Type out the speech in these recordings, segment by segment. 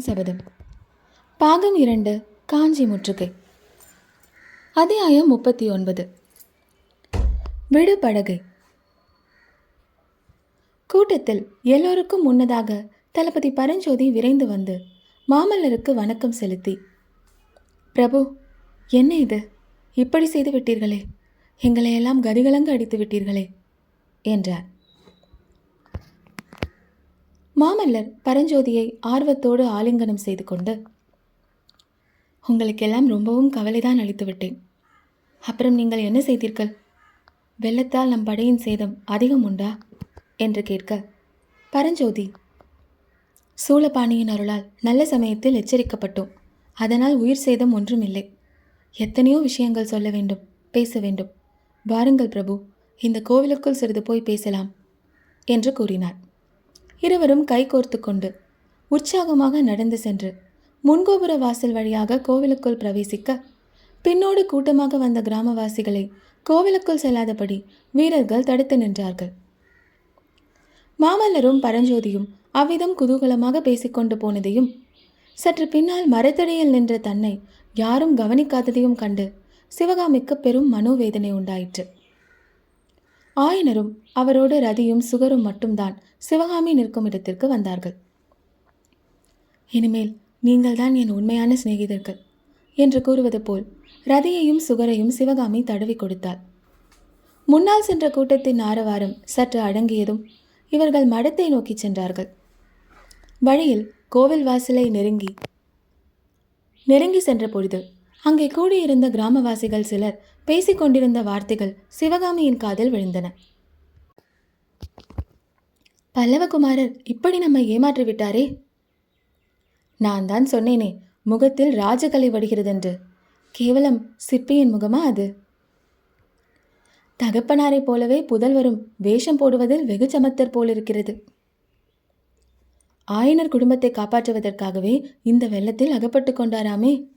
சபதம் பாகம் இரண்டு காஞ்சி முற்றுகை. அத்தியாயம் முப்பத்தி ஒன்பது விடுபடகை. கூட்டத்தில் எல்லோருக்கும் முன்னதாக தளபதி பரஞ்சோதி விரைந்து வந்து மாமல்லருக்கு வணக்கம் செலுத்தி பிரபு என்ன இது? இப்படி செய்து விட்டீர்களே. எங்களை எல்லாம் அடித்து விட்டீர்களே என்றார். மாமல்லர் பரஞ்சோதியை ஆர்வத்தோடு ஆலிங்கனம் செய்து கொண்டு உங்களுக்கெல்லாம் ரொம்பவும் கவலைதான் அளித்து விட்டேன் அப்புறம் நீங்கள் என்ன செய்தீர்கள்? வெள்ளத்தால் நம் படையின் சேதம் அதிகம் உண்டா? என்று கேட்க பரஞ்சோதி சூளபாணியின் அருளால் நல்ல சமயத்தில் எச்சரிக்கப்பட்டோம். அதனால் உயிர் சேதம் ஒன்றும் இல்லை எத்தனையோ விஷயங்கள் சொல்ல வேண்டும் பேச வேண்டும். வாருங்கள் பிரபு இந்த கோவிலுக்குள் சிறிது போய் பேசலாம் என்று கூறினார் இருவரும் கைகோர்த்து கொண்டு உற்சாகமாக நடந்து சென்று முன்கோபுர வாசல் வழியாக கோவிலுக்குள் பிரவேசிக்க பின்னோடு கூட்டமாக வந்த கிராமவாசிகளை கோவிலுக்குள் செல்லாதபடி வீரர்கள் தடுத்து நின்றார்கள். மாமல்லரும் பரஞ்சோதியும் அவ்விதம் குதூகலமாக பேசிக்கொண்டு போனதையும் சற்று பின்னால் மரத்தடியில் நின்ற தன்னை யாரும் கவனிக்காததையும் கண்டு சிவகாமிக்கு பெரும் மனோவேதனை உண்டாயிற்று. ஆயனரும் அவரோடு ரதியும் சுகரும் மட்டும்தான் சிவகாமி நிற்கும் இடத்திற்கு வந்தார்கள். இனிமேல் நீங்கள்தான் என் உண்மையான சிநேகிதர்கள் என்று கூறுவது போல் ரதியையும் சுகரையும் சிவகாமி தடவி கொடுத்தாள். முன்னால் சென்ற கூட்டத்தின் ஆரவாரம் சற்று அடங்கியதும் இவர்கள் மடத்தை நோக்கிச் சென்றார்கள். வழியில் கோவில் வாசலை நெருங்கி நெருங்கி சென்ற பொழுது அங்கே கூடியிருந்த கிராமவாசிகள் சிலர் பேசிக்கொண்டிருந்த வார்த்தைகள் சிவகாமியின் காதில் விழுந்தன. பல்லவகுமாரர் இப்படி நம்மை ஏமாற்றி விட்டாரே நான் தான் சொன்னேனே முகத்தில் ராஜகலை வடிகிறதென்று. கேவலம் சிற்பியின் முகமா அது? தகப்பனாரைப் போலவே புதல்வரும் வேஷம் போடுவதில் வெகு சமத்தர் போலிருக்கிறது. ஆயனர் குடும்பத்தை காப்பாற்றுவதற்காகவே இந்த வெள்ளத்தில் அகப்பட்டு கொண்டாராமே?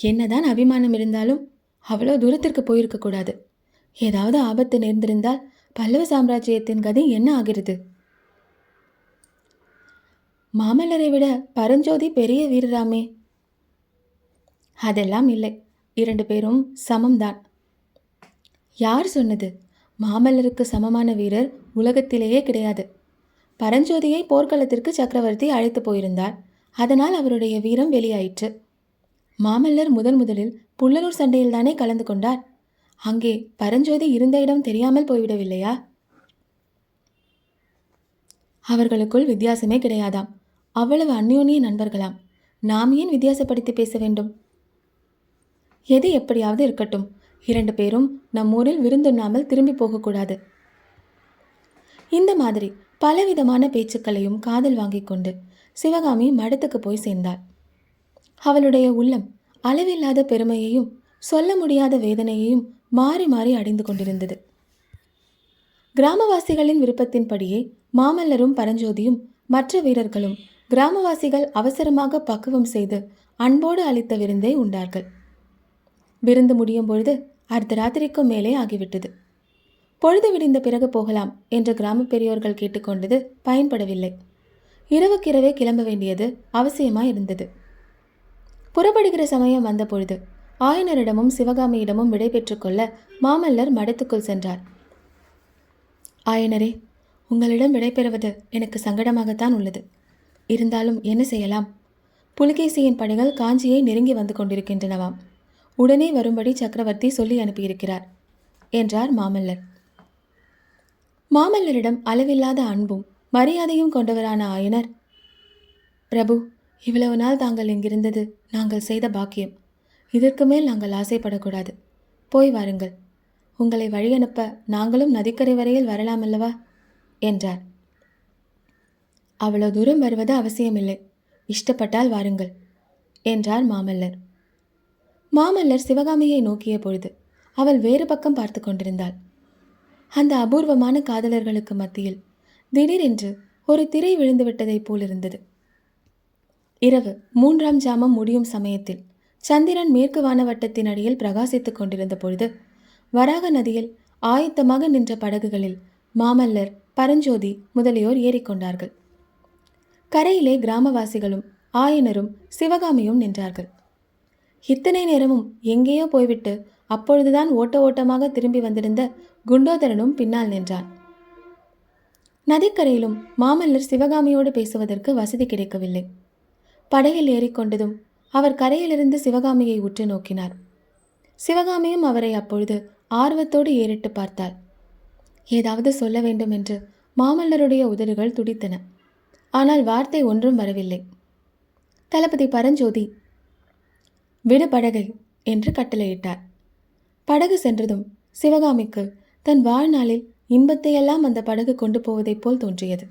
என்னதான் அபிமானம் இருந்தாலும் அவ்வளோ தூரத்திற்கு போயிருக்கக்கூடாது ஏதாவது ஆபத்து நேர்ந்திருந்தால் பல்லவ சாம்ராஜ்யத்தின் கதி என்ன ஆகிறது? மாமல்லரை விட பரஞ்சோதி பெரிய வீரராமே. அதெல்லாம் இல்லை. இரண்டு பேரும் சமம்தான். யார் சொன்னது? மாமல்லருக்கு சமமான வீரர் உலகத்திலேயே கிடையாது. பரஞ்சோதியை போர்க்களத்திற்கு சக்கரவர்த்தி அழைத்து போயிருந்தார். அதனால் அவருடைய வீரம் வெளியாயிற்று. மாமல்லர் முதன் முதலில் புள்ளலூர் சண்டையில்தானே கலந்து கொண்டார்? அங்கே பரஞ்சோதி இருந்த இடம் தெரியாமல் போய்விடவில்லையா? அவர்களுக்குள் வித்தியாசமே கிடையாதாம். அவ்வளவு அந்யோன்ய நண்பர்களாம். நாம் ஏன் வித்தியாசப்படுத்தி பேச வேண்டும்? எது எப்படியாவது இருக்கட்டும். இரண்டு பேரும் நம் ஊரில் விருந்துண்ணாமல் திரும்பி போகக்கூடாது. இந்த மாதிரி பலவிதமான பேச்சுக்களையும் காதில் வாங்கிக் கொண்டு சிவகாமி மடத்துக்கு போய் சேர்ந்தாள். அவளுடைய உள்ளம் அளவில்லாத பெருமையையும் சொல்ல முடியாத வேதனையையும் மாறி மாறி அடைந்து கொண்டிருந்தது. கிராமவாசிகளின் விருப்பத்தின்படியே மாமல்லரும் பரஞ்சோதியும் மற்ற வீரர்களும் கிராமவாசிகள் அவசரமாக பக்குவம் செய்து அன்போடு அளித்த விருந்தை உண்டார்கள். விருந்து முடியும் பொழுது அர்த்தராத்திரிக்கும் மேலே ஆகிவிட்டது. பொழுது விடிந்த பிறகு போகலாம் என்று கிராம பெரியோர்கள் கேட்டுக்கொண்டது பயன்படவில்லை. இரவுக்கிரவே கிளம்ப வேண்டியது அவசியமாக இருந்தது புறப்படுகிற சமயம் வந்த பொழுது ஆயனரிடமும் சிவகாமியிடமும் விடை பெற்றுக்கொள்ள மாமல்லர் மடத்துக்குள் சென்றார். ஆயனரே உங்களிடம் விடைபெறுவது எனக்கு சங்கடமாகத்தான் உள்ளது. இருந்தாலும் என்ன செய்யலாம்? புலிகேசியின் படைகள் காஞ்சியை நெருங்கி வந்து கொண்டிருக்கின்றனவாம். உடனே வரும்படி சக்கரவர்த்தி சொல்லி அனுப்பியிருக்கிறார் என்றார் மாமல்லர். மாமல்லரிடம் அளவில்லாத அன்பும் மரியாதையும் கொண்டவரான ஆயனர் பிரபு இவ்வளவு நாள் தாங்கள் இங்கிருந்தது நாங்கள் செய்த பாக்கியம். இதற்கு மேல் நாங்கள் ஆசைப்படக்கூடாது. போய் வாருங்கள். உங்களை வழி அனுப்ப நாங்களும் நதிக்கரை வரையில் வரலாம் அல்லவா என்றார். அவ்வளவு தூரம் வருவது அவசியமில்லை. இஷ்டப்பட்டால் வாருங்கள் என்றார் மாமல்லர். மாமல்லர் சிவகாமியை நோக்கிய பொழுது அவள் வேறு பக்கம் பார்த்து கொண்டிருந்தாள். அந்த அபூர்வமான காதலர்களுக்கு மத்தியில் திடீரென்று ஒரு திரை விழுந்துவிட்டதைப் போலிருந்தது. இரவு மூன்றாம் ஜாமம் முடியும் சமயத்தில் சந்திரன் மேற்கு வானவட்டத்தின் அடியில் பிரகாசித்துக் கொண்டிருந்த பொழுது வராக நதியில் ஆயத்தமாக நின்ற படகுகளில் மாமல்லர் பரஞ்சோதி முதலியோர் ஏறிக்கொண்டார்கள் கரையிலே கிராமவாசிகளும் ஆயனரும் சிவகாமியும் நின்றார்கள். இத்தனை நேரமும் எங்கேயோ போய்விட்டு அப்பொழுதுதான் ஓட்ட ஓட்டமாக திரும்பி வந்திருந்த குண்டோதரனும் பின்னால் நின்றான். நதிக்கரையிலும் மாமல்லர் சிவகாமியோடு பேசுவதற்கு வசதி கிடைக்கவில்லை. படகில் ஏறிக்கொண்டதும் அவர் கரையிலிருந்து சிவகாமியை உற்று நோக்கினார். சிவகாமியும் அவரை அப்பொழுது ஆர்வத்தோடு ஏறிட்டு பார்த்தார் ஏதாவது சொல்ல வேண்டும் என்று மாமல்லருடைய உதடுகள் துடித்தன. ஆனால் வார்த்தை ஒன்றும் வரவில்லை. தளபதி பரஞ்சோதி விடு படகை என்று கட்டளையிட்டார். படகு சென்றதும் சிவகாமிக்கு தன் வாழ்நாளில் இன்பத்தையெல்லாம் அந்த படகு கொண்டு போவதைப் போல் தோன்றியது.